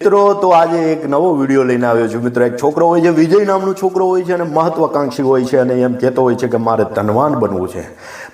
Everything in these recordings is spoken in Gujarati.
મિત્રો, તો આજે એક નવો વીડિયો લઈને આવ્યો છું. મિત્રો, એક છોકરો હોય છે, વિજય નામનો છોકરો હોય છે અને મહત્વાકાંક્ષી હોય છે અને એમ કહેતો હોય છે કે મારે ધનવાન બનવું છે.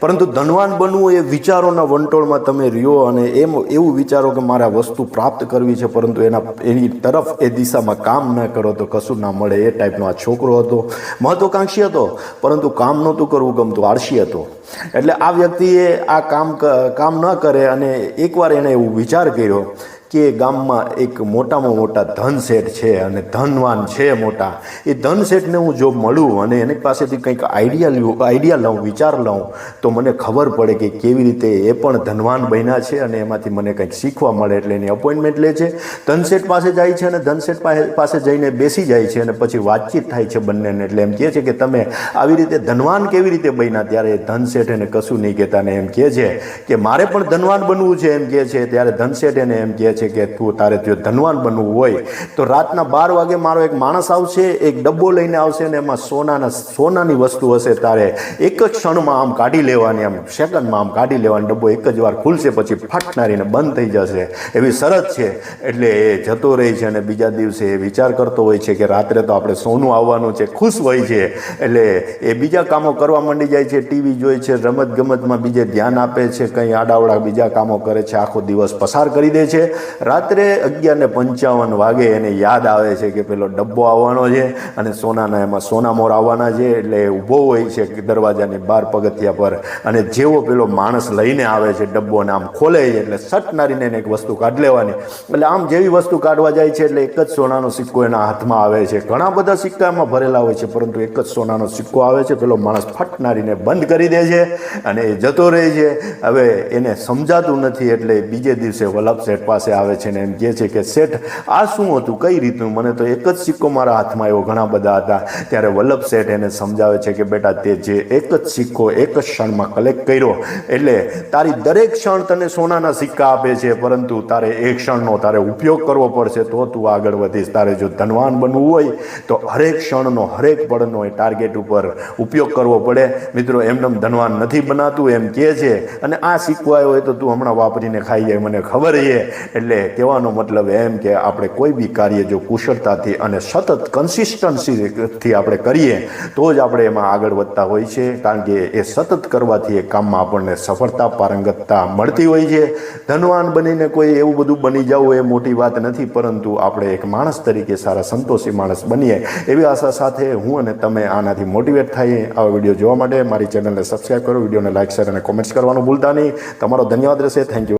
પરંતુ ધનવાન બનવું એ વિચારોના વંટોળમાં તમે રહ્યો અને એમ એવું વિચારો કે મારે વસ્તુ પ્રાપ્ત કરવી છે, પરંતુ એના, એની તરફ એ દિશામાં કામ ન કરો તો કશું ના મળે એ ટાઈપનો આ છોકરો હતો. મહત્વાકાંક્ષી હતો, પરંતુ કામ નહોતું કરવું ગમતું, આળસી હતો. એટલે આ વ્યક્તિએ આ કામ કામ ન કરે અને એકવાર એણે એવું વિચાર કર્યો કે ગામમાં એક મોટામાં મોટા ધન શેઠ છે અને ધનવાન છે મોટા. એ ધન શેઠને હું જો મળું અને એની પાસેથી કંઈક આઈડિયા લઉં આઈડિયા લઉં, વિચાર લઉં, તો મને ખબર પડે કે કેવી રીતે એ પણ ધનવાન બન્યા છે અને એમાંથી મને કંઈક શીખવા મળે એટલે એની અપોઇન્ટમેન્ટ લે છે. ધનશેઠ પાસે જાય છે અને ધનશેઠ પાસે જઈને બેસી જાય છે અને પછી વાતચીત થાય છે બંનેને એટલે એમ કહે છે કે તમે આવી રીતે ધનવાન કેવી રીતે બન્યા? ત્યારે ધનશેઠ એને કશું નહીં કહેતા ને એમ કહે છે કે મારે પણ ધનવાન બનવું છે એમ કહે છે. ત્યારે ધનશેઠ એને એમ કહે છે કે તું તારે જો ધનવાન બનવું હોય. તો રાતના બાર વાગે મારો એક માણસ આવશે, એક ડબ્બો લઈને આવશે ને એમાં સોનાના, સોનાની વસ્તુ હશે તારે એક જ ક્ષણમાં આમ કાઢી લેવાની, આમ સેકન્ડમાં આમ કાઢી લેવાનો, ડબ્બો એક જ વાર ખુલશે પછી ફાટનારીને બંધ થઈ જશે. એવી શરત છે. એટલે એ જતો રહે છે અને બીજા દિવસે એ વિચાર કરતો હોય છે કે રાત્રે તો આપણે સોનું આવવાનું છે, ખુશ હોય છે. એટલે એ બીજા કામો કરવા માંડી જાય છે, ટીવી જોઈ છે, રમત ગમતમાં બીજે ધ્યાન આપે છે, કંઈ આડાવડા બીજા કામો કરે છે, આખો દિવસ પસાર કરી દે છે. રાત્રે અગિયાર ને પંચાવન વાગે એને યાદ આવે છે કે પેલો ડબ્બો આવવાનો છે અને સોનાના, એમાં સોના મોર આવવાના છે એટલે ઊભો હોય છે દરવાજાની બહાર પગથિયા પર. અને જેવો પેલો માણસ લઈને આવે છે ડબ્બો અને આમ ખોલે છે એટલે સટનારીને એને એક વસ્તુ કાઢ લેવાની. એટલે આમ જેવી વસ્તુ કાઢવા જાય છે એટલે એક જ સોનાનો સિક્કો એના હાથમાં આવે છે. ઘણા બધા સિક્કા એમાં ભરેલા હોય છે, પરંતુ એક જ સોનાનો સિક્કો આવે છે. પેલો માણસ ફટ નારીને બંધ કરી દે છે અને એ જતો રહે છે. હવે એને સમજાતું નથી એટલે બીજે દિવસે વલ્લભ શેઠ પાસે આવે છે ને એમ કહે છે કે, શેઠ, આ શું હતું? કઈ રીતનું? મને તો એક જ સિક્કો મારા હાથમાં આવ્યો. ઘણા બધા હતા. ત્યારે વલ્લભ શેઠ એને સમજાવે છે કે, બેટા, તે જે એક જ સિક્કો એક જ ક્ષણમાં કલેક્ટ કર્યો. એટલે તારી દરેક ક્ષણ તને સોનાના સિક્કા આપે છે, પરંતુ તારે એ ક્ષણનો તારે ઉપયોગ કરવો પડશે, તો તું આગળ વધીશ. તારે જો ધનવાન બનવું હોય, તો હરેક ક્ષણનો, હરેક પળનો એ ટાર્ગેટ ઉપર ઉપયોગ કરવો પડે. મિત્રો, એમનેમ ધનવાન નથી બનાતું, એમ કહે છે. અને આ સિક્કો આવ્યો હોય તો તું હમણાં વાપરીને ખાઈ જાય, મને ખબર છે. એટલે કહેવાનો મતલબ એમ કે આપણે કોઈ બી કાર્ય જો કુશળતાથી અને સતત કન્સિસ્ટન્સીથી આપણે કરીએ, તો જ આપણે એમાં આગળ વધતા હોય છે. કારણ કે એ સતત કરવાથી એ કામમાં આપણને સફળતા, પારંગતતા મળતી હોય છે. ધનવાન બનીને કોઈ એવું બધું બની જવું એ મોટી વાત નથી, પરંતુ આપણે એક માણસ તરીકે સારા સંતોષી માણસ બનીએ એવી આશા સાથે હું અને તમે આનાથી મોટિવેટ થઈએ. આવા વીડિયો જોવા માટે મારી ચેનલને સબસ્ક્રાઈબ કરો, વિડીયોને લાઇક શેર અને કોમેન્ટ્સ કરવાનું ભૂલતા નહીં. તમારો ધન્યવાદ રહેશે. Thank you